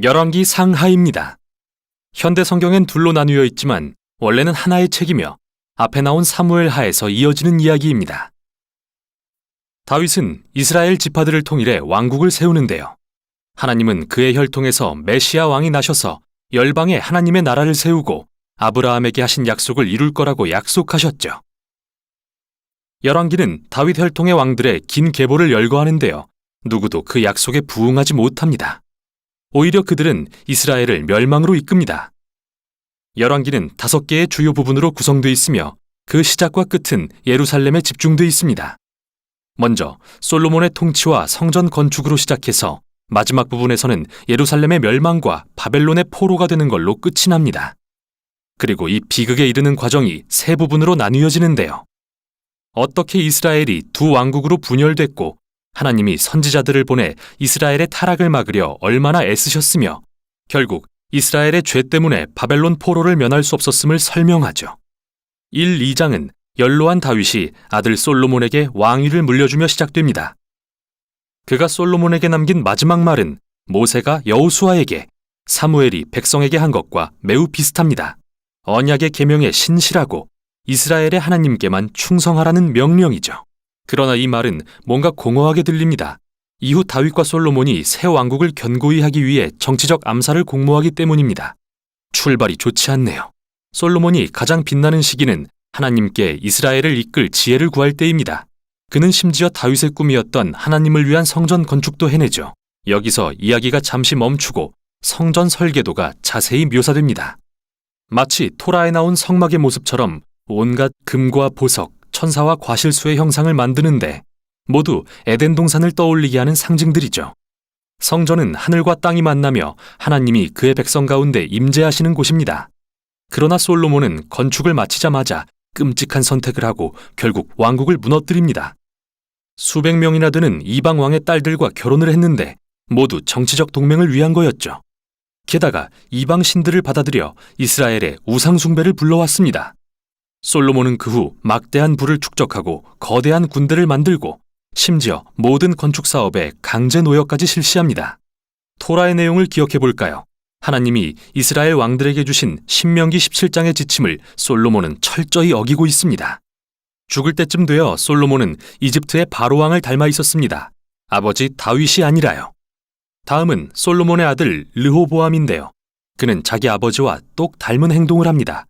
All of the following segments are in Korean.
열왕기 상하입니다. 현대 성경엔 둘로 나뉘어 있지만 원래는 하나의 책이며 앞에 나온 사무엘 하에서 이어지는 이야기입니다. 다윗은 이스라엘 지파들을 통일해 왕국을 세우는데요. 하나님은 그의 혈통에서 메시아 왕이 나셔서 열방에 하나님의 나라를 세우고 아브라함에게 하신 약속을 이룰 거라고 약속하셨죠. 열왕기는 다윗 혈통의 왕들의 긴 계보를 열거하는데요. 누구도 그 약속에 부응하지 못합니다. 오히려 그들은 이스라엘을 멸망으로 이끕니다. 열왕기는 다섯 개의 주요 부분으로 구성되어 있으며 그 시작과 끝은 예루살렘에 집중되어 있습니다. 먼저 솔로몬의 통치와 성전 건축으로 시작해서 마지막 부분에서는 예루살렘의 멸망과 바벨론의 포로가 되는 걸로 끝이 납니다. 그리고 이 비극에 이르는 과정이 세 부분으로 나뉘어지는데요. 어떻게 이스라엘이 두 왕국으로 분열됐고 하나님이 선지자들을 보내 이스라엘의 타락을 막으려 얼마나 애쓰셨으며 결국 이스라엘의 죄 때문에 바벨론 포로를 면할 수 없었음을 설명하죠. 1, 2장은 연로한 다윗이 아들 솔로몬에게 왕위를 물려주며 시작됩니다. 그가 솔로몬에게 남긴 마지막 말은 모세가 여우수아에게 사무엘이 백성에게 한 것과 매우 비슷합니다. 언약의 계명에 신실하고 이스라엘의 하나님께만 충성하라는 명령이죠. 그러나 이 말은 뭔가 공허하게 들립니다. 이후 다윗과 솔로몬이 새 왕국을 견고히 하기 위해 정치적 암살을 공모하기 때문입니다. 출발이 좋지 않네요. 솔로몬이 가장 빛나는 시기는 하나님께 이스라엘을 이끌 지혜를 구할 때입니다. 그는 심지어 다윗의 꿈이었던 하나님을 위한 성전 건축도 해내죠. 여기서 이야기가 잠시 멈추고 성전 설계도가 자세히 묘사됩니다. 마치 토라에 나온 성막의 모습처럼 온갖 금과 보석, 천사와 과실수의 형상을 만드는데 모두 에덴 동산을 떠올리게 하는 상징들이죠. 성전은 하늘과 땅이 만나며 하나님이 그의 백성 가운데 임재하시는 곳입니다. 그러나 솔로몬은 건축을 마치자마자 끔찍한 선택을 하고 결국 왕국을 무너뜨립니다. 수백 명이나 되는 이방 왕의 딸들과 결혼을 했는데 모두 정치적 동맹을 위한 거였죠. 게다가 이방 신들을 받아들여 이스라엘의 우상 숭배를 불러왔습니다. 솔로몬은 그 후 막대한 부를 축적하고 거대한 군대를 만들고 심지어 모든 건축 사업에 강제 노역까지 실시합니다. 토라의 내용을 기억해 볼까요? 하나님이 이스라엘 왕들에게 주신 신명기 17장의 지침을 솔로몬은 철저히 어기고 있습니다. 죽을 때쯤 되어 솔로몬은 이집트의 바로 왕을 닮아 있었습니다. 아버지 다윗이 아니라요. 다음은 솔로몬의 아들 르호보암인데요. 그는 자기 아버지와 똑 닮은 행동을 합니다.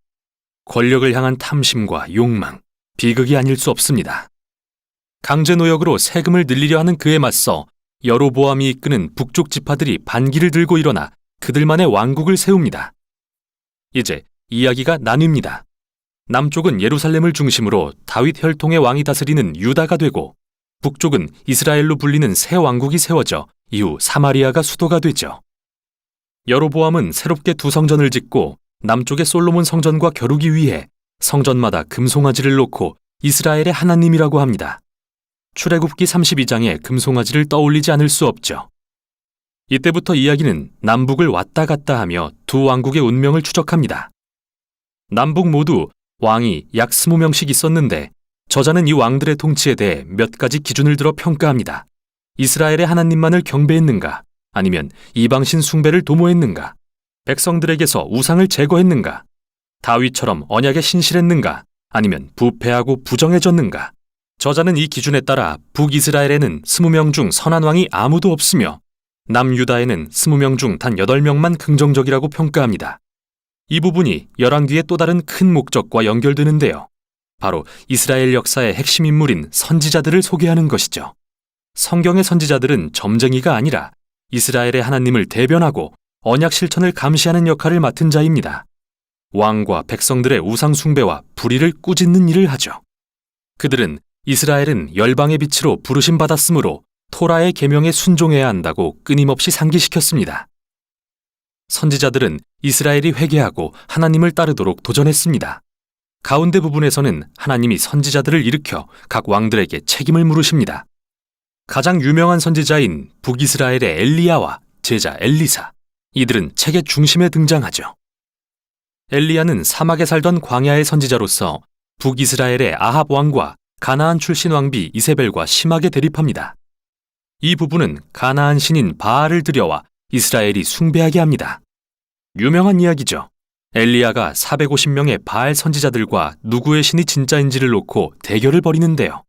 권력을 향한 탐심과 욕망, 비극이 아닐 수 없습니다. 강제 노역으로 세금을 늘리려 하는 그에 맞서 여로보암이 이끄는 북쪽 지파들이 반기를 들고 일어나 그들만의 왕국을 세웁니다. 이제 이야기가 나뉩니다. 남쪽은 예루살렘을 중심으로 다윗 혈통의 왕이 다스리는 유다가 되고 북쪽은 이스라엘로 불리는 새 왕국이 세워져 이후 사마리아가 수도가 되죠. 여로보암은 새롭게 두 성전을 짓고 남쪽의 솔로몬 성전과 겨루기 위해 성전마다 금송아지를 놓고 이스라엘의 하나님이라고 합니다. 출애굽기 32장에 금송아지를 떠올리지 않을 수 없죠. 이때부터 이야기는 남북을 왔다 갔다 하며 두 왕국의 운명을 추적합니다. 남북 모두 왕이 약 20명씩 있었는데 저자는 이 왕들의 통치에 대해 몇 가지 기준을 들어 평가합니다. 이스라엘의 하나님만을 경배했는가? 아니면 이방신 숭배를 도모했는가? 백성들에게서 우상을 제거했는가? 다윗처럼 언약에 신실했는가? 아니면 부패하고 부정해졌는가? 저자는 이 기준에 따라 북이스라엘에는 20명 중 선한 왕이 아무도 없으며 남유다에는 20명 중 단 8명만 긍정적이라고 평가합니다. 이 부분이 열왕기의 또 다른 큰 목적과 연결되는데요. 바로 이스라엘 역사의 핵심 인물인 선지자들을 소개하는 것이죠. 성경의 선지자들은 점쟁이가 아니라 이스라엘의 하나님을 대변하고 언약 실천을 감시하는 역할을 맡은 자입니다. 왕과 백성들의 우상 숭배와 불의를 꾸짖는 일을 하죠. 그들은 이스라엘은 열방의 빛으로 부르심 받았으므로 토라의 계명에 순종해야 한다고 끊임없이 상기시켰습니다. 선지자들은 이스라엘이 회개하고 하나님을 따르도록 도전했습니다. 가운데 부분에서는 하나님이 선지자들을 일으켜 각 왕들에게 책임을 물으십니다. 가장 유명한 선지자인 북이스라엘의 엘리야와 제자 엘리사, 이들은 책의 중심에 등장하죠. 엘리야는 사막에 살던 광야의 선지자로서 북이스라엘의 아합 왕과 가나안 출신 왕비 이세벨과 심하게 대립합니다. 이 부부는 가나안 신인 바알을 들여와 이스라엘이 숭배하게 합니다. 유명한 이야기죠. 엘리야가 450명의 바알 선지자들과 누구의 신이 진짜인지를 놓고 대결을 벌이는데요.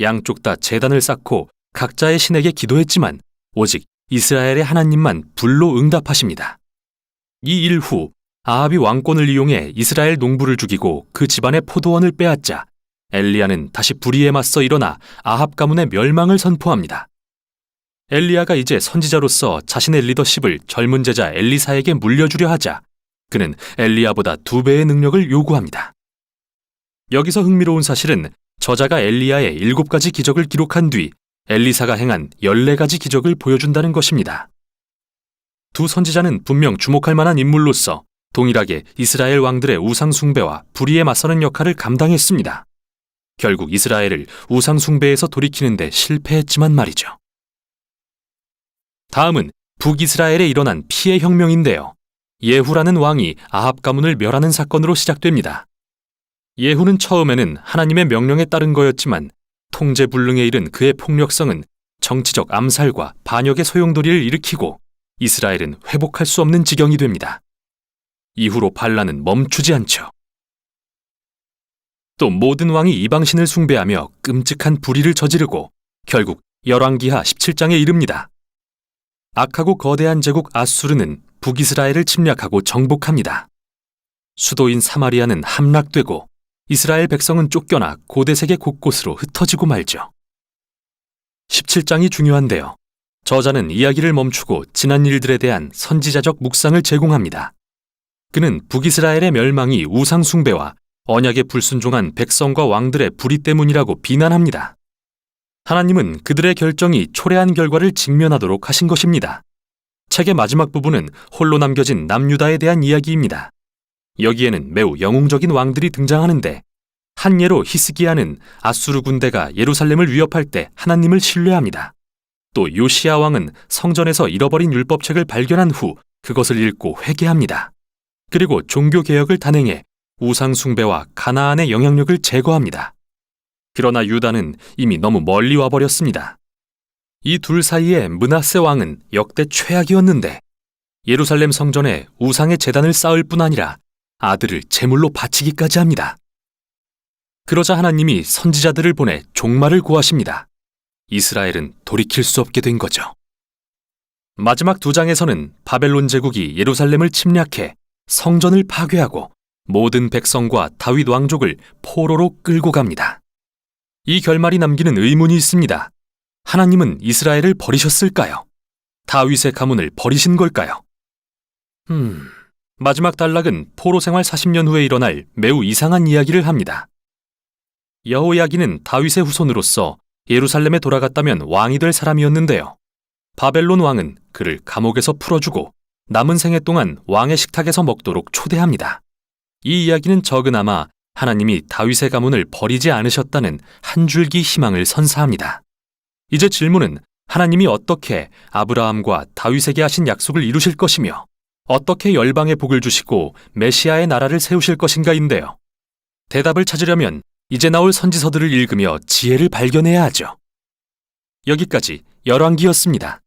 양쪽 다 재단을 쌓고 각자의 신에게 기도했지만 오직 이스라엘의 하나님만 불로 응답하십니다. 이 일 후 아합이 왕권을 이용해 이스라엘 농부를 죽이고 그 집안의 포도원을 빼앗자 엘리야는 다시 불의에 맞서 일어나 아합 가문의 멸망을 선포합니다. 엘리야가 이제 선지자로서 자신의 리더십을 젊은 제자 엘리사에게 물려주려 하자 그는 엘리야보다 두 배의 능력을 요구합니다. 여기서 흥미로운 사실은 저자가 엘리야의 일곱 가지 기적을 기록한 뒤 엘리사가 행한 14가지 기적을 보여준다는 것입니다. 두 선지자는 분명 주목할 만한 인물로서 동일하게 이스라엘 왕들의 우상숭배와 불의에 맞서는 역할을 감당했습니다. 결국 이스라엘을 우상숭배에서 돌이키는데 실패했지만 말이죠. 다음은 북이스라엘에 일어난 피해 혁명인데요. 예후라는 왕이 아합 가문을 멸하는 사건으로 시작됩니다. 예후는 처음에는 하나님의 명령에 따른 거였지만 통제불능에 이른 그의 폭력성은 정치적 암살과 반역의 소용돌이를 일으키고 이스라엘은 회복할 수 없는 지경이 됩니다. 이후로 반란은 멈추지 않죠. 또 모든 왕이 이방신을 숭배하며 끔찍한 불의를 저지르고 결국 열왕기하 17장에 이릅니다. 악하고 거대한 제국 아수르는 북이스라엘을 침략하고 정복합니다. 수도인 사마리아는 함락되고 이스라엘 백성은 쫓겨나 고대 세계 곳곳으로 흩어지고 말죠. 17장이 중요한데요. 저자는 이야기를 멈추고 지난 일들에 대한 선지자적 묵상을 제공합니다. 그는 북이스라엘의 멸망이 우상숭배와 언약에 불순종한 백성과 왕들의 불의 때문이라고 비난합니다. 하나님은 그들의 결정이 초래한 결과를 직면하도록 하신 것입니다. 책의 마지막 부분은 홀로 남겨진 남유다에 대한 이야기입니다. 여기에는 매우 영웅적인 왕들이 등장하는데 한 예로 히스기야는 아수르 군대가 예루살렘을 위협할 때 하나님을 신뢰합니다. 또 요시야 왕은 성전에서 잃어버린 율법책을 발견한 후 그것을 읽고 회개합니다. 그리고 종교 개혁을 단행해 우상 숭배와 가나안의 영향력을 제거합니다. 그러나 유다는 이미 너무 멀리 와 버렸습니다. 이 둘 사이에 문하세 왕은 역대 최악이었는데 예루살렘 성전에 우상의 재단을 쌓을 뿐 아니라 아들을 제물로 바치기까지 합니다. 그러자 하나님이 선지자들을 보내 종말을 고하십니다. 이스라엘은 돌이킬 수 없게 된 거죠. 마지막 두 장에서는 바벨론 제국이 예루살렘을 침략해 성전을 파괴하고 모든 백성과 다윗 왕족을 포로로 끌고 갑니다. 이 결말이 남기는 의문이 있습니다. 하나님은 이스라엘을 버리셨을까요? 다윗의 가문을 버리신 걸까요? 음, 마지막 단락은 포로 생활 40년 후에 일어날 매우 이상한 이야기를 합니다. 여호야기는 다윗의 후손으로서 예루살렘에 돌아갔다면 왕이 될 사람이었는데요. 바벨론 왕은 그를 감옥에서 풀어주고 남은 생애 동안 왕의 식탁에서 먹도록 초대합니다. 이 이야기는 적으나마 하나님이 다윗의 가문을 버리지 않으셨다는 한 줄기 희망을 선사합니다. 이제 질문은 하나님이 어떻게 아브라함과 다윗에게 하신 약속을 이루실 것이며 어떻게 열방에 복을 주시고 메시아의 나라를 세우실 것인가인데요. 대답을 찾으려면 이제 나올 선지서들을 읽으며 지혜를 발견해야 하죠. 여기까지 열왕기였습니다.